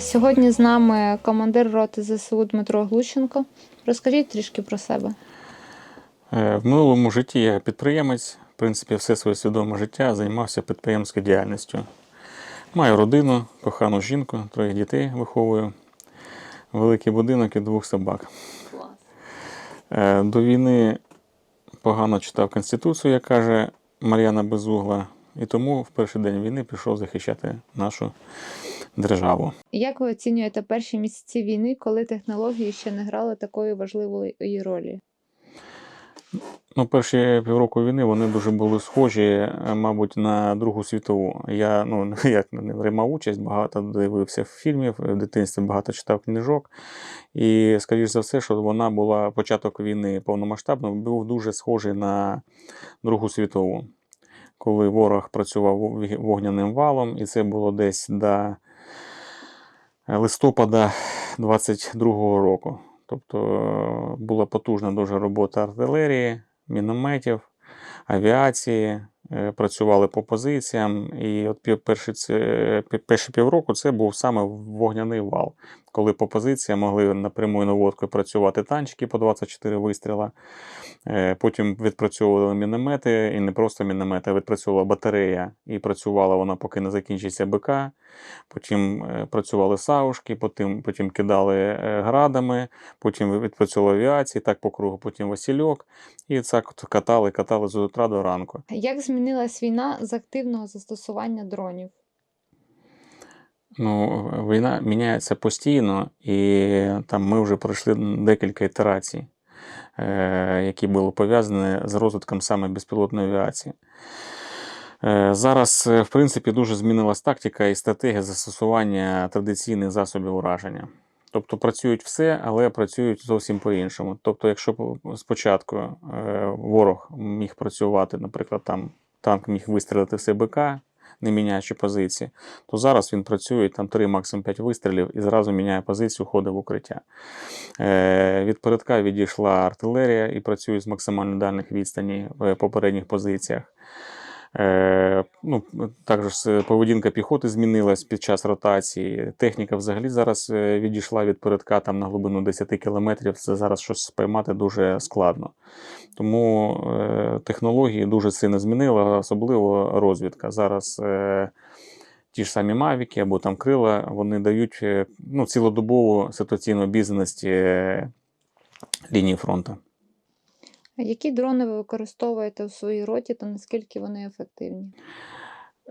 Сьогодні з нами командир роти ЗСУ Дмитро Глущенко. Розкажіть трішки про себе. Е, В минулому житті я підприємець. В принципі, все своє свідоме життя займався підприємською діяльністю. Маю родину, кохану жінку, троїх дітей виховую, великий будинок і двох собак. Е, До війни погано читав Конституцію, як каже Мар'яна Безугла, і тому в перший день війни пішов захищати нашу державу. Як ви оцінюєте перші місяці війни, коли технології ще не грали такої важливої ролі? Ну, перші півроку війни вони дуже були схожі, е, мабуть, на Другу світову. Я ну як не приймав участь, багато дивився фільмів, в дитинстві багато читав книжок. І, скоріш за все, що вона була початок війни повномасштабно, був дуже схожий на Другу світову, коли ворог працював вогняним валом, і це було десь до листопада 22-го року. Тобто е, була потужна дуже робота артилерії, мінометів, авіації, працювали по позиціям. І от перші, перші півроку це був саме вогняний вал, коли по позиціям могли напряму наводкою працювати танчики по 24 вистріла. Е, Потім відпрацьовували міномети, і не просто міномети, а відпрацьовувала батарея, і працювала вона, поки не закінчиться БК. Потім е, працювали саушки, потім, потім кидали е, градами, потім відпрацьовували авіації, так по кругу, потім Васильок. І так катали, катали з утра до ранку. Як змінилась війна з активного застосування дронів? Ну, війна міняється постійно, і там ми вже пройшли декілька ітерацій, е, які були пов'язані з розвитком саме безпілотної авіації. Е, Зараз, е, в принципі, дуже змінилась тактика і стратегія застосування традиційних засобів ураження. Тобто працюють все, але працюють зовсім по-іншому. Тобто, якщо спочатку ворог міг працювати, наприклад, там танк міг вистрілити в БК, не міняючи позиції, то зараз він працює там 3, максимум 5 вистрілів і зразу міняє позицію, ходить в укриття. Е, від передка відійшла артилерія і працює з максимально дальних відстані в попередніх позиціях. Е, ну, також е, поведінка піхоти змінилась під час ротації. Техніка взагалі зараз е, відійшла від передка там на глибину 10 кілометрів. Це зараз щось спіймати дуже складно. Тому технології дуже сильно змінили, особливо розвідка. Зараз ті ж самі Мавіки або там крила, вони дають ну, цілодобову ситуаційну обізнаність лінії фронту. Які дрони ви використовуєте у своїй роті та наскільки вони ефективні?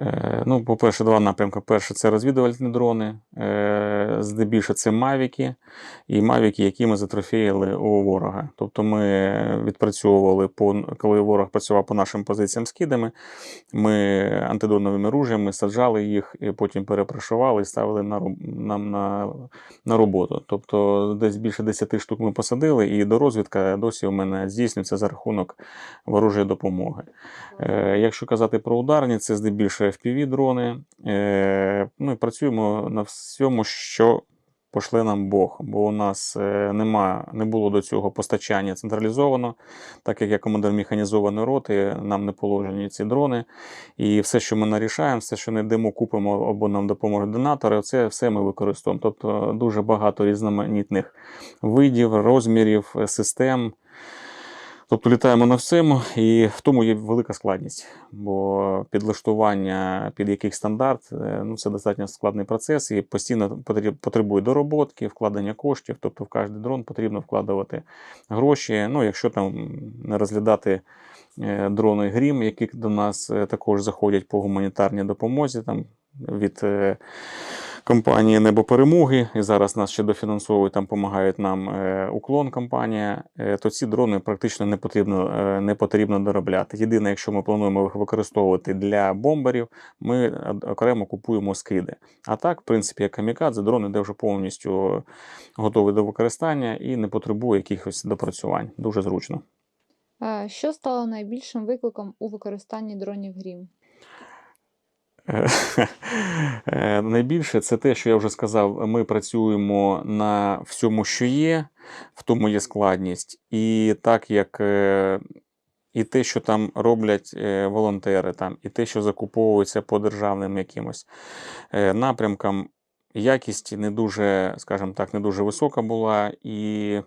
Е, Ну, по-перше, два напрямки. Перше це розвідувальні дрони, е, здебільшого це мавіки, і мавіки, які ми затрофеїли у ворога. Тобто ми відпрацьовували, по, коли ворог працював по нашим позиціям скидами, ми антидроновими ружями саджали їх, і потім перепрошували і ставили на, нам на, на роботу. Тобто десь більше 10 штук ми посадили, і до розвідка досі у мене здійснюється за рахунок ворожої допомоги. Е, Якщо казати про ударні, це здебільшого FPV-дрони. Е, Ну і працюємо на всьому, що пошле нам Бог, бо у нас е, нема, не було до цього постачання централізовано, так як я командир механізованої роти, нам не положені ці дрони. І все, що ми нарішаємо, все, що не йдемо, купимо або нам допоможуть донатори, це все ми використовуємо. Тобто дуже багато різноманітних видів, розмірів, е, систем. Тобто літаємо на всьому, і в тому є велика складність, бо підлаштування під яких стандарт е, ну, це достатньо складний процес і постійно потребує дороботки, вкладення коштів. Тобто в кожен дрон потрібно вкладувати гроші. Ну, якщо там не розглядати е, дрони Грім, які до нас е, також заходять по гуманітарній допомозі, там від компанії Небо Перемоги, і зараз нас ще дофінансовують, там допомагають нам е, уклон компанія, е, то ці дрони практично не потрібно, е, не потрібно доробляти. Єдине, якщо ми плануємо їх використовувати для бомберів, ми окремо купуємо скиди. А так, в принципі, як камікадзе, дрон іде вже повністю готовий до використання і не потребує якихось допрацювань. Дуже зручно. Що стало найбільшим викликом у використанні дронів Грім? Е, Найбільше це те, що я вже сказав, ми працюємо на всьому, що є, в тому є складність. І так як е, і те, що там роблять е, волонтери, там, і те, що закуповується по державним якимось напрямкам, якість не дуже, скажімо так, не дуже висока була. І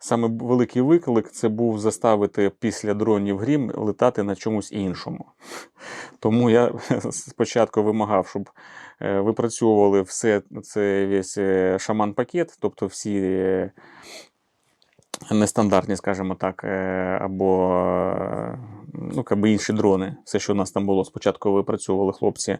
саме великий виклик це був заставити після дронів грім летати на чомусь іншому. Тому я спочатку вимагав, щоб е, випрацьовували все це весь е, шаман-пакет, тобто всі е, нестандартні, скажімо так, е, або е, ну, якби інші дрони. Все, що у нас там було, спочатку випрацьовували хлопці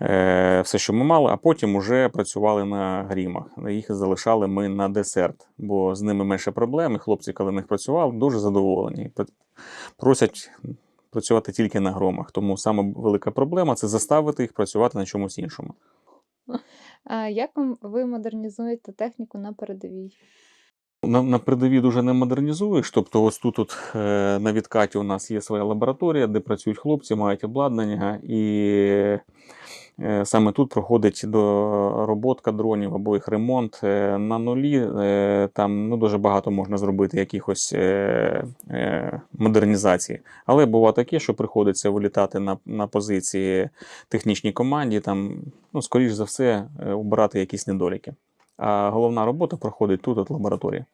е, все, що ми мали, а потім вже працювали на грімах. Їх залишали ми на десерт, бо з ними менше проблем. І хлопці, коли в них працювали, дуже задоволені. Просять працювати тільки на громах. Тому саме велика проблема це заставити їх працювати на чомусь іншому. Е, Як ви модернізуєте техніку на передовій? На, на передовій дуже не модернізуєш. Тобто, ось тут, тут е, на відкаті у нас є своя лабораторія, де працюють хлопці, мають обладнання, і е, саме тут проходить дороботка дронів або їх ремонт е, на нулі. Е, там ну, дуже багато можна зробити якихось е, е, модернізацій. Але буває таке, що приходиться вилітати на, на позиції технічній команді, там, ну, скоріш за все, е, убирати якісь недоліки. А головна робота проходить тут, от лабораторії.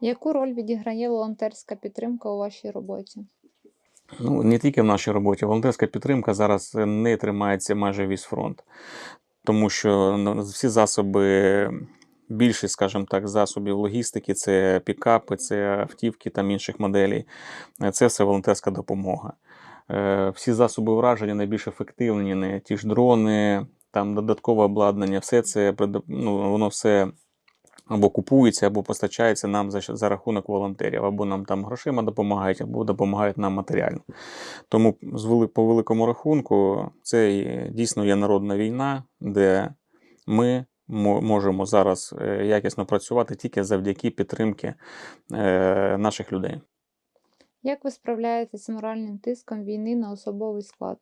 Яку роль відіграє волонтерська підтримка у вашій роботі? Ну, не тільки в нашій роботі. Волонтерська підтримка зараз не тримається майже весь фронт. Тому що ну, всі засоби, більшість, скажімо так, засобів логістики це пікапи, це автівки там інших моделей. Це все волонтерська допомога. Е, Всі засоби враження найбільш ефективні, не ті ж дрони, там додаткове обладнання, все це ну, воно все або купується, або постачається нам за, за рахунок волонтерів, або нам там грошима допомагають, або допомагають нам матеріально. Тому по великому рахунку це дійсно є народна війна, де ми можемо зараз е, якісно працювати тільки завдяки підтримки е, наших людей. Як ви справляєтесь з моральним тиском війни на особовий склад?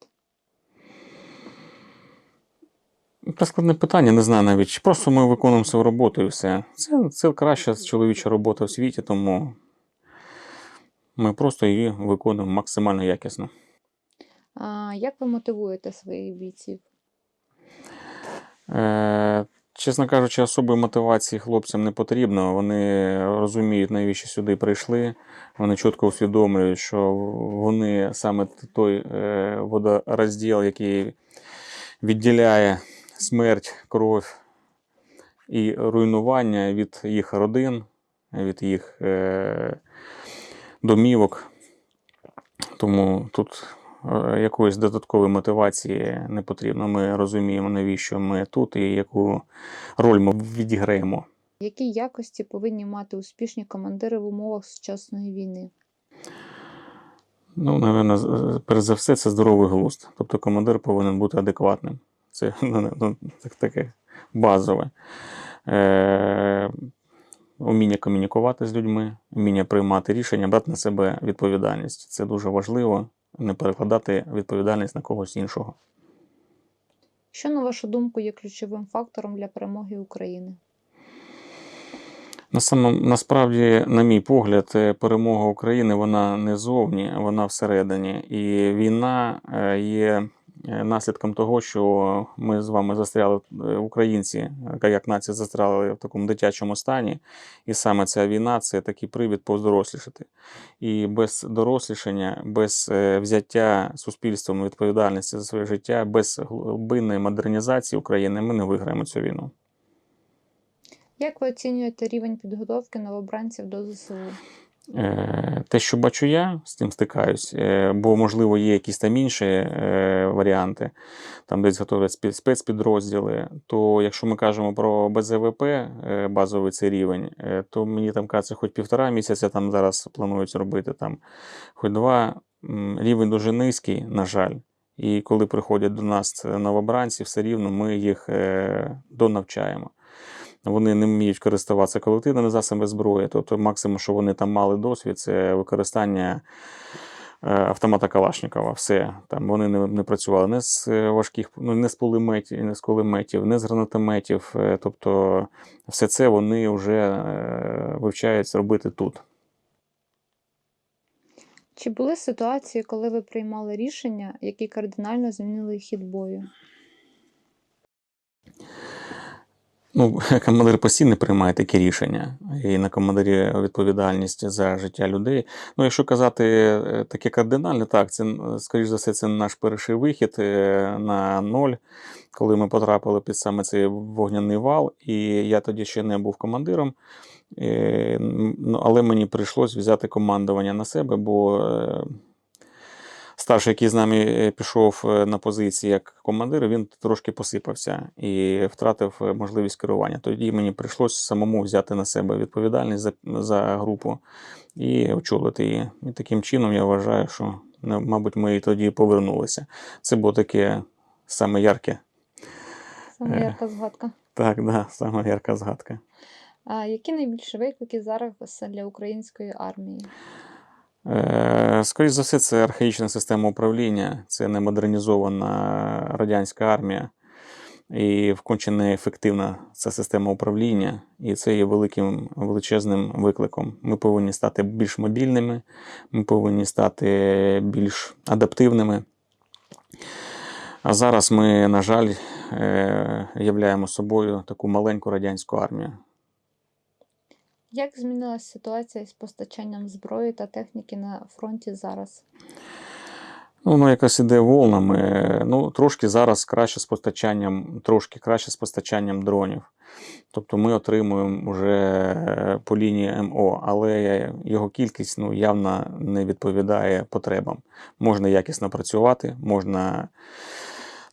Це складне питання, не знаю навіть. Просто ми виконуємо свою роботу і все. Це, це краща чоловіча робота в світі, тому ми просто її виконуємо максимально якісно. А, Як ви мотивуєте своїх бійців? Е, чесно кажучи, особої мотивації хлопцям не потрібно. Вони розуміють, навіщо сюди прийшли. Вони чітко усвідомлюють, що вони саме той е, водорозділ, який відділяє смерть, кров і руйнування від їх родин, від їх е, домівок. Тому тут е, якоїсь додаткової мотивації не потрібно. Ми розуміємо, навіщо ми тут і яку роль ми відіграємо. Які якості повинні мати успішні командири в умовах сучасної війни? Ну, напевно, перш за все, це здоровий глузд. Тобто командир повинен бути адекватним. Це ну, ну, так, таке базове. Е, уміння комунікувати з людьми, вміння приймати рішення, брати на себе відповідальність. Це дуже важливо, не перекладати відповідальність на когось іншого. Що, на вашу думку, є ключовим фактором для перемоги України? На самом, насправді, на мій погляд, е, перемога України вона не зовні, вона всередині. І війна е, є наслідком того, що ми з вами застряли, е, українці, е, як нація застряли в такому дитячому стані. І саме ця війна це такий привід подорослішати. І без дорослішання, без е, взяття суспільством відповідальності за своє життя, без глибинної модернізації України ми не виграємо цю війну. Як ви оцінюєте рівень підготовки новобранців до ЗСУ? Е, Те, що бачу я, з цим стикаюсь, е, бо, можливо, є якісь там інші е, варіанти, там десь готовлять спецпідрозділи, то якщо ми кажемо про БЗВП, базовий цей рівень, то мені там кажеться, хоч півтора місяця там зараз планують робити, там, хоч два. Рівень дуже низький, на жаль. І коли приходять до нас новобранці, все рівно ми їх донавчаємо. Вони не вміють користуватися колективними засобами зброї. Тобто, максимум, що вони там мали досвід, це використання е, автомата Калашникова. Все. Там вони не, не працювали не з е, важких, ну не з пулеметів, не з кулеметів, не з гранатометів. Е, Тобто, все це вони вже вивчають робити тут. Чи були ситуації, коли ви приймали рішення, які кардинально змінили хід бою? Ну, командир постійно приймає такі рішення, і на командирі відповідальність за життя людей. Ну, якщо казати е, таке кардинальне, так, це, скоріш за все, це наш перший вихід е, на ноль, коли ми потрапили під саме цей вогняний вал, і я тоді ще не був командиром. Е, ну, Але мені прийшлось взяти командування на себе, бо старший, який з нами е, пішов е, на позиції як командир, він трошки посипався і втратив е, можливість керування. Тоді мені прийшлось самому взяти на себе відповідальність за, за групу і очолити її. І таким чином я вважаю, що ну, мабуть ми і тоді повернулися. Це було таке саме ярке. Саме ярка згадка. Так, да, саме ярка згадка. А які найбільші виклики зараз для української армії? Е, Скоріше за все, це архаїчна система управління, це не модернізована радянська армія. І вконче неефективна ця система управління, і це є великим величезним викликом. Ми повинні стати більш мобільними, ми повинні стати більш адаптивними. А зараз ми, на жаль, е, являємо собою таку маленьку радянську армію. Як змінилася ситуація з постачанням зброї та техніки на фронті зараз? Ну, воно якось іде волнами. Ну, трошки зараз краще з постачанням, трошки краще з постачанням дронів. Тобто ми отримуємо вже по лінії МО, але його кількість ну, явно не відповідає потребам. Можна якісно працювати, можна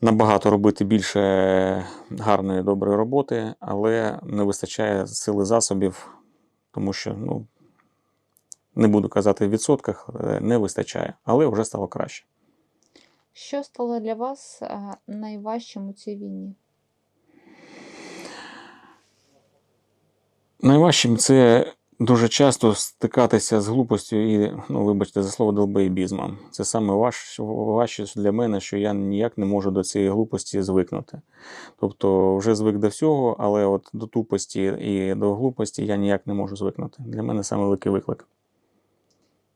набагато робити більше гарної, доброї роботи, але не вистачає сили засобів, тому що, ну, не буду казати в відсотках, не вистачає, але вже стало краще. Що стало для вас е, найважчим у цій війні? Найважчим це дуже часто стикатися з глупостю і, ну, вибачте за слово, долбоєбізмом. Це саме важ, важче для мене, що я ніяк не можу до цієї глупості звикнути. Тобто вже звик до всього, але от до тупості і до глупості я ніяк не можу звикнути. Для мене саме великий виклик.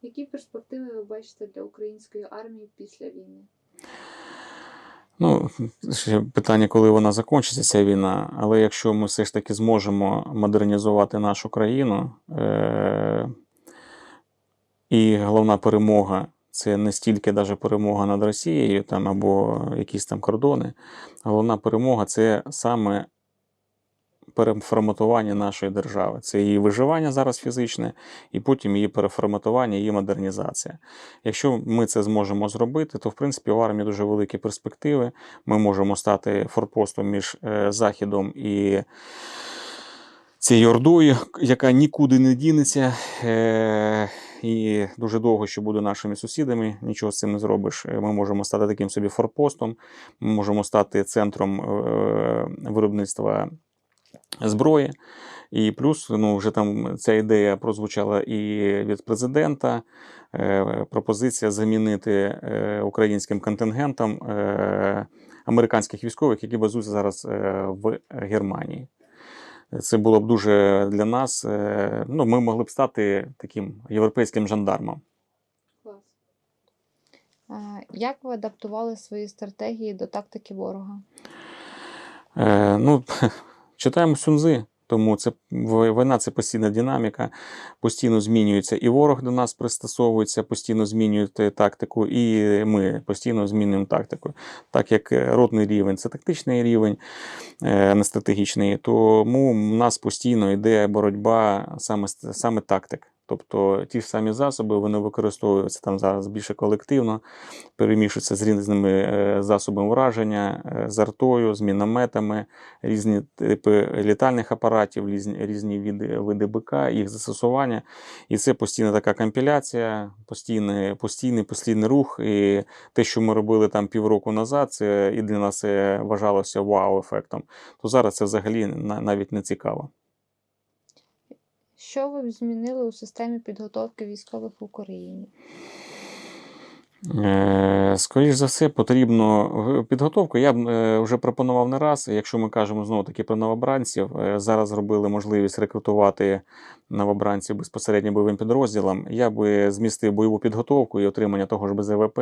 Які перспективи ви бачите для української армії після війни? Ну, ще питання, коли вона закінчиться, ця війна. Але якщо ми все ж таки зможемо модернізувати нашу країну, е- і головна перемога це не стільки даже перемога над Росією там, або якісь там кордони. Головна перемога це саме переформатування нашої держави. Це її виживання зараз фізичне, і потім її переформатування, її модернізація. Якщо ми це зможемо зробити, то в принципі у армії дуже великі перспективи. Ми можемо стати форпостом між е, Західом і цією ордою, яка нікуди не дінеться. Е, і дуже довго ще буде нашими сусідами, нічого з цим не зробиш. Е, Ми можемо стати таким собі форпостом, ми можемо стати центром виробництва зброї. І плюс ну, вже там ця ідея прозвучала і від президента. Е, пропозиція замінити е, українським контингентом е, американських військових, які базуються зараз в Германії. Це було б дуже для нас. Ну, ми могли б стати таким європейським жандармом. Як ви адаптували свої стратегії до тактики ворога? Е, ну, читаємо сюнзи, тому це війна це постійна динаміка, постійно змінюється і ворог до нас пристосовується, постійно змінюють е, тактику, і ми постійно змінюємо тактику. Так як е, ротний рівень це тактичний рівень, е, не стратегічний, тому в нас постійно йде боротьба саме, саме тактик. Тобто ті ж самі засоби вони використовуються там зараз більше колективно, перемішуються з різними е, засобами враження, е, з артою, з мінометами, різні типи літальних апаратів, різні, різні види, види БК, їх застосування. І це постійна така компіляція, постійний, постійний, постійний рух. І те, що ми робили там півроку назад, це і для нас це вважалося вау-ефектом. То зараз це взагалі навіть не цікаво. Що ви б змінили у системі підготовки військових в Україні? Е, Скоріш за все, потрібно підготовку. Я б е, вже пропонував не раз. Якщо ми кажемо знову таки про новобранців, е, зараз зробили можливість рекрутувати новобранців безпосередньо бойовим підрозділам. Я би змістив бойову підготовку і отримання того ж БЗВП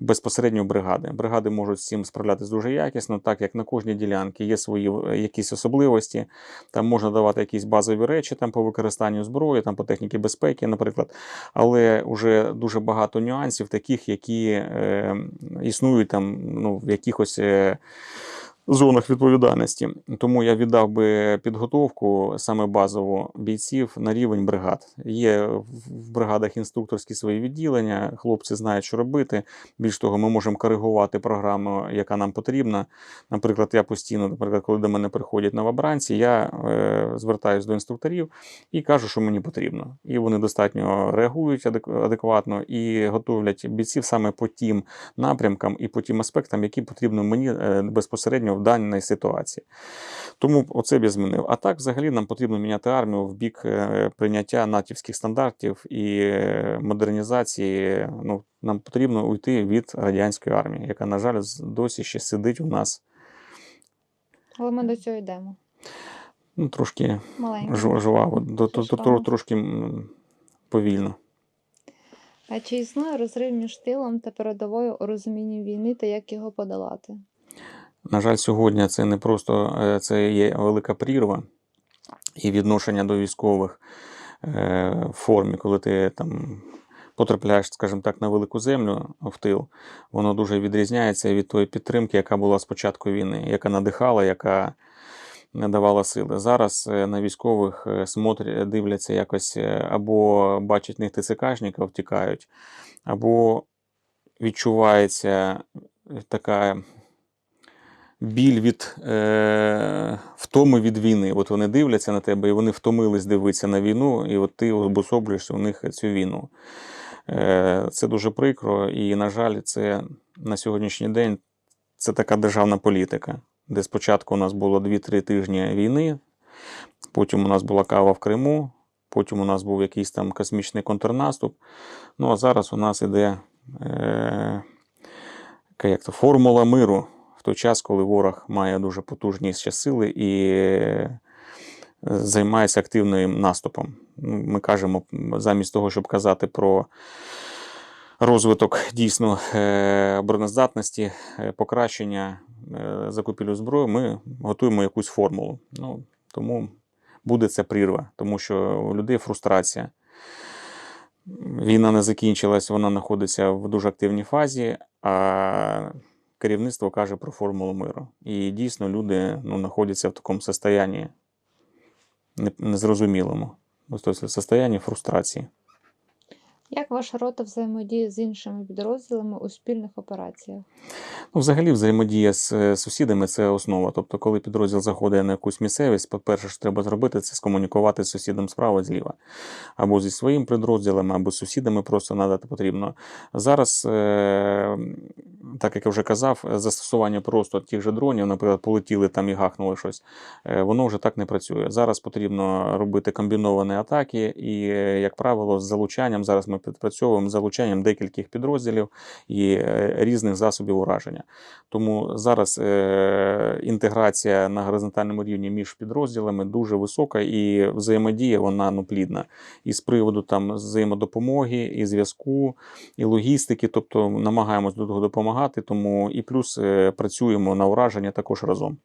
безпосередньо бригади. Бригади можуть з цим справлятися дуже якісно, так як на кожній ділянці є свої якісь особливості. Там можна давати якісь базові речі там по використанню зброї, там по техніці безпеки, наприклад. Але вже дуже багато нюансів, таких, які е, існують там ну, в якихось. Зонах відповідальності. Тому я віддав би підготовку саме базову бійців на рівень бригад. Є в бригадах інструкторські свої відділення, хлопці знають, що робити. Більш того, ми можемо коригувати програму, яка нам потрібна. Наприклад, я постійно, наприклад, коли до мене приходять новобранці, я е, звертаюся до інструкторів і кажу, що мені потрібно. І вони достатньо реагують адекватно і готовлять бійців саме по тим напрямкам і по тим аспектам, які потрібно мені е, безпосередньо даній ситуації. Тому оце б я змінив. А так, взагалі, нам потрібно міняти армію в бік е, прийняття натівських стандартів і е, модернізації. Ну, нам потрібно уйти від радянської армії, яка, на жаль, досі ще сидить у нас Але ми до цього йдемо. ну, трошки жваво, трошки повільно. А чи існує розрив між тилом та передовою у розумінні війни та як його подолати? На жаль, сьогодні це не просто е, це є велика прірва і відношення до військових е, в формі, коли ти там потрапляєш, скажімо так, на велику землю в тил, воно дуже відрізняється від тої підтримки, яка була з початку війни, яка надихала, яка давала сили. Зараз е, на військових смотрять, дивляться якось або бачать них ТЦКшників, втікають, або відчувається така біль від е, втоми від війни. От вони дивляться на тебе, і вони втомились дивитися на війну, і от ти обособлюєш у них цю війну. Е, це дуже прикро, і, на жаль, це на сьогоднішній день це така державна політика, де спочатку у нас було 2-3 тижні війни, потім у нас була кава в Криму, потім у нас був якийсь там космічний контрнаступ. Ну а зараз у нас іде е, як то, формула миру в той час, коли ворог має дуже потужні ще сили і е, займається активним наступом. Ну, Ми кажемо, замість того, щоб казати про розвиток дійсно е, обороноздатності, е, покращення закупівлю зброї, ми готуємо якусь формулу. Ну, тому буде це прірва, тому що у людей фрустрація. Війна не закінчилась, вона знаходиться в дуже активній фазі, а керівництво каже про формулу миру. І дійсно люди ну, знаходяться в такому состоянні незрозумілому, тобто состоянні фрустрації. Як ваша рота взаємодіє з іншими підрозділами у спільних операціях? Ну, взагалі, взаємодія з е, сусідами це основа. Тобто, коли підрозділ заходить на якусь місцевість, по-перше, що треба зробити, це скомунікувати з сусідом справа зліва. Або зі своїм підрозділом, або з сусідами просто надати потрібно. Зараз, е, так як я вже казав, застосування просто тих же дронів, наприклад, полетіли там і гахнули щось, е, воно вже так не працює. Зараз потрібно робити комбіновані атаки, і, е, як правило, з залучанням зараз ми підпрацьовуємо з залучанням декількох підрозділів і е, різних засобів ураження. Тому зараз е, інтеграція на горизонтальному рівні між підрозділами дуже висока, і взаємодія вона ну, плідна. І з приводу там взаємодопомоги, і зв'язку, і логістики, тобто намагаємось до того допомагати. Тому і плюс е, працюємо на ураження також разом.